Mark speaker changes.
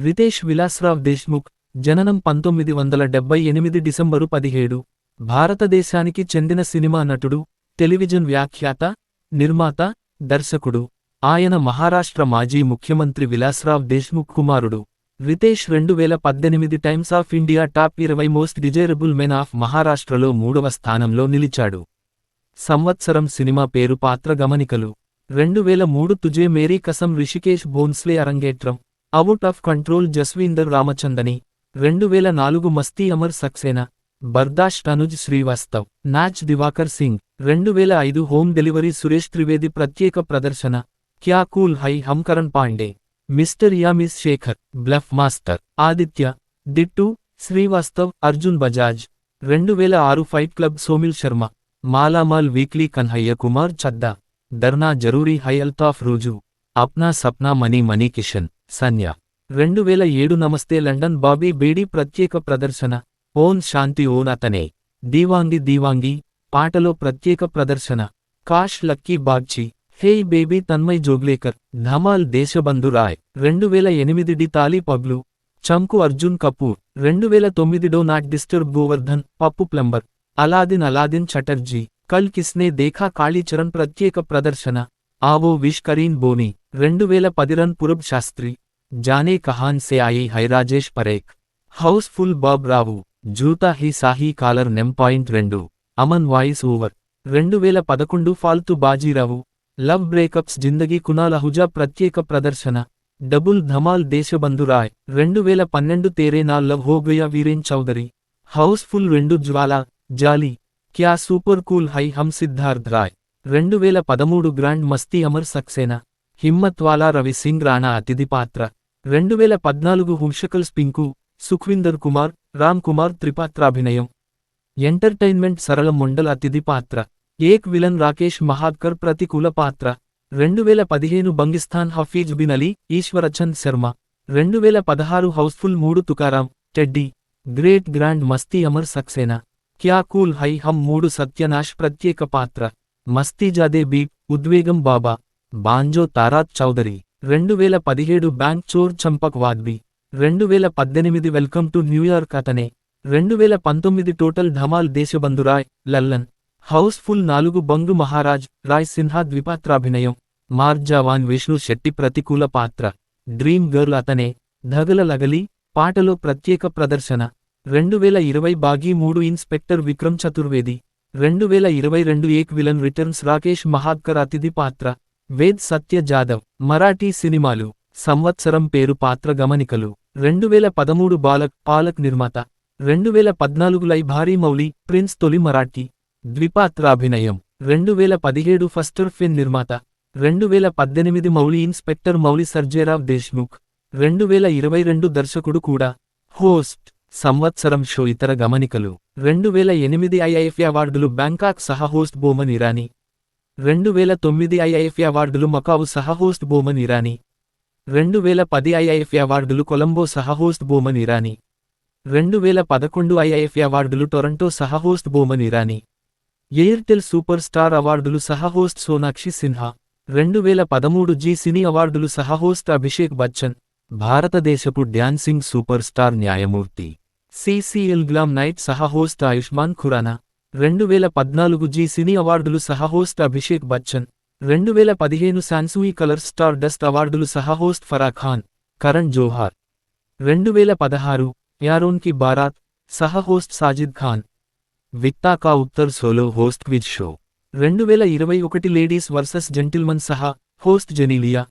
Speaker 1: రితేష్ విలాస్రావ్ దేశ్ముఖ్ జననం పంతొమ్మిది వందల డెబ్బై ఎనిమిది డిసెంబరు పదిహేడు. భారతదేశానికి చెందిన సినిమా నటుడు టెలివిజన్ వ్యాఖ్యాత నిర్మాత దర్శకుడు. ఆయన మహారాష్ట్ర మాజీ ముఖ్యమంత్రి విలాస్రావ్ దేశ్ముఖ్ కుమారుడు. రితేష్ రెండు వేల పద్దెనిమిది టైమ్స్ ఆఫ్ ఇండియా టాప్ ఇరవై మోస్ట్ డిజైరబుల్ మెన్ ఆఫ్ మహారాష్ట్రలో మూడవ స్థానంలో నిలిచాడు. సంవత్సరం సినిమా పేరు పాత్ర గమనికలు. రెండు వేల మూడు తుజే మేరీ కసం రిషికేష్ భోన్స్లే అరంగేట్రం. Out of control Jasvinder Ramchandani రెండు వేల నాలుగు మస్తీ అమర్ సక్సేనా బర్దాష్ అనుజ్ శ్రీవాస్తవ్ నాచ్ దివాకర్ సింగ్ రెండు వేల ఐదు హోమ్ డెలివరీ సురేష్ త్రివేది ప్రత్యేక ప్రదర్శన క్యా కూల్ హై హంకరణ్ పాండే మిస్టర్ యామిస్ శేఖర్ బ్లఫ్ మాస్టర్ ఆదిత్య దిట్టు శ్రీవాస్తవ్ అర్జున్ బజాజ్ రెండు వేల ఆరు fight club Somil Sharma Malamaal weekly Kanhaiya Kumar Chaddha Darna Zaroori Hai Altaf రోజు అప్నా సప్నా మనీ మనీ కిషన్ సన్యా. రెండు వేల ఏడు నమస్తే లండన్ బాబీ బేడీ ప్రత్యేక ప్రదర్శన. ఓన్ శాంతి ఓన్ అతనే. దీవాంగి దీవాంగి పాటలో ప్రత్యేక ప్రదర్శన. Cache lucky Bagchi. Hey baby Tanmay Joglekar. Dhamaal Deshbandhu Roy. రెండు వేల ఎనిమిది డి తాలీ పగ్లు. చంకు అర్జున్ కపూర్. రెండు వేల తొమ్మిది డో నాట్ డిస్టర్బ్ గోవర్ధన్ పప్పు ప్లంబర్. Aladdin Aladdin Chatterjee. కల్ కిస్నే దేఖా కాళీచరణ్ ప్రత్యేక ప్రదర్శన. ఆవో విష్ కరీన్ బోని రెండు వేల పదిరన్ పురబ్ Sastry జానే Kahan Se Aayi హైరాజేష్ Parekh Housefull Bob Rao Joota Hi Sahi caller నెం point రెండు అమన్ వాయిస్ ఓవర్. రెండు వేల పదకొండు ఫాల్తు బాజీరావు లవ్ బ్రేకప్స్ జిందగీ కునాల్ అహుజా ప్రత్యేక ప్రదర్శన. డబుల్ ధమాల్ దేశబంధు రాయ్ రెండు వేల పన్నెండు తేరే నా లవ్ హోగయా వీరేన్ చౌదరి. హౌస్ఫుల్ రెండు జ్వాలా జాలీ క్యా సూపర్ కూల్ హై హమ్ సిద్ధార్థ్ రాయ్. రెండు వేల పదమూడు గ్రాండ్ మస్తీ అమర్ సక్సేనా హిమ్మత్వాలా రవి సింగ్ రాణా అతిథి పాత్ర. రెండు వేల పద్నాలుగు హుంషకల్ స్పింకు సుఖ్విందర్ కుమార్ రామ్ కుమార్ త్రిపాత్రాభినయం. ఎంటర్టైన్మెంట్ సరళ మొండల్ అతిథి పాత్ర. ఏక్ విలన్ రాకేష్ మహాద్కర్ ప్రతికూల పాత్ర. రెండు వేల పదిహేను బంగిస్థాన్ హఫీజ్ బిన్ అలీ ఈశ్వరచంద్ శర్మ. రెండు వేల పదహారు హౌస్ఫుల్ మూడు తుకారాం టెడ్డీ. గ్రేట్ గ్రాండ్ మస్తీ అమర్ సక్సేనా. క్యా కూల్ హై హమ్ మూడు సత్యనాష్ ప్రత్యేక పాత్ర. మస్తీజాదే బీప్ ఉద్వేగం బాబా బాంజో తారాత్ చౌదరి రెండు వేల పదిహేడు బ్యాంక్ చోర్ చంపక్ వాగ్బీ రెండు వేల పద్దెనిమిది వెల్కమ్ టు న్యూయార్క్ అతనే రెండు వేల పంతొమ్మిది టోటల్ ధమాల్ దేశబంధురాయ్ లల్లన్ హౌస్ఫుల్ నాలుగు బంగు మహారాజ్ రాయ్ సిన్హా ద్విపాత్రాభినయం మార్జావాన్ విష్ణు శెట్టి ప్రతికూల పాత్ర డ్రీమ్ గర్ల్ అతనే ధగల లగలి పాటలో ప్రత్యేక ప్రదర్శన రెండు వేల ఇరవై బాగీ మూడు ఇన్స్పెక్టర్ విక్రమ్ చతుర్వేది రెండు వేల ఇరవై రెండు ఏక్ విలన్ రిటర్న్స్ రాకేష్ మహాద్కర్ అతిథి పాత్ర. వేద్ సత్య జాదవ్ మరాఠీ సినిమాలు సంవత్సరం పేరు పాత్ర గమనికలు. రెండు వేల పదమూడు బాలక్ పాలక్ నిర్మాత. రెండు వేల పద్నాలుగు లై భారీ మౌలి ప్రిన్స్ తొలి మరాఠీ. ద్విపాత్రాభినయం రెండు వేల పదిహేడు ఫస్టర్ ఫిన్ నిర్మాత. రెండు వేల పద్దెనిమిది మౌలి ఇన్స్పెక్టర్ మౌలి సర్జేరావ్ దేశ్ముఖ్. రెండు వేల ఇరవై రెండు దర్శకుడు కూడా. హోస్ట్. సంవత్సరం షో ఇతర గమనికలు. రెండు వేల ఎనిమిది ఐఐఎఫ్ అవార్డులు బ్యాంకాక్ సహ హోస్ట్ బోమన్ ఇరానీ. రెండు వేల తొమ్మిది ఐఐఎఫ్ అవార్డులు మకావు సహ హోస్ట్ బోమన్ ఇరానీ. రెండు వేల పది ఐఐఎఫ్ అవార్డులు కొలంబో సహ హోస్ట్ బోమన్ ఇరానీ. రెండు వేల పదకొండు ఐఐఎఫ్ అవార్డులు టొరంటో సహ host Boman Irani. Airtel superstar అవార్డులు సహ హోస్ట్ సోనాక్షి సిన్హా. రెండు వేల పదమూడు జీ సినీ అవార్డులు సహ హోస్ట్ అభిషేక్ బచ్చన్. భారతదేశపు డ్యాన్సింగ్ సూపర్ స్టార్ న్యాయమూర్తి సిసిఎల్ గ్లామ్ నైట్ సహ హోస్ట్ ఆయుష్మాన్ ఖురానా రెండు వేల పద్నాలుగు జీ సినీ అవార్డులు సహహోస్ట్ అభిషేక్ బచ్చన్ రెండు వేల పదిహేను శాన్సూయి కలర్ స్టార్ డస్ట్ అవార్డులు సహ హోస్ట్ ఫరా ఖాన్ కరణ్ జోహార్ రెండు వేల పదహారు యారోన్కి బారాత్ సహహోస్ట్ సాజిద్ ఖాన్ విత్తాకా ఉత్తర్ సోలో హోస్ట్ క్విజ్ షో రెండు వేల ఇరవై ఒకటి లేడీస్ వర్సెస్ జెంటిల్మన్ సహా హోస్ట్ జెనీలియా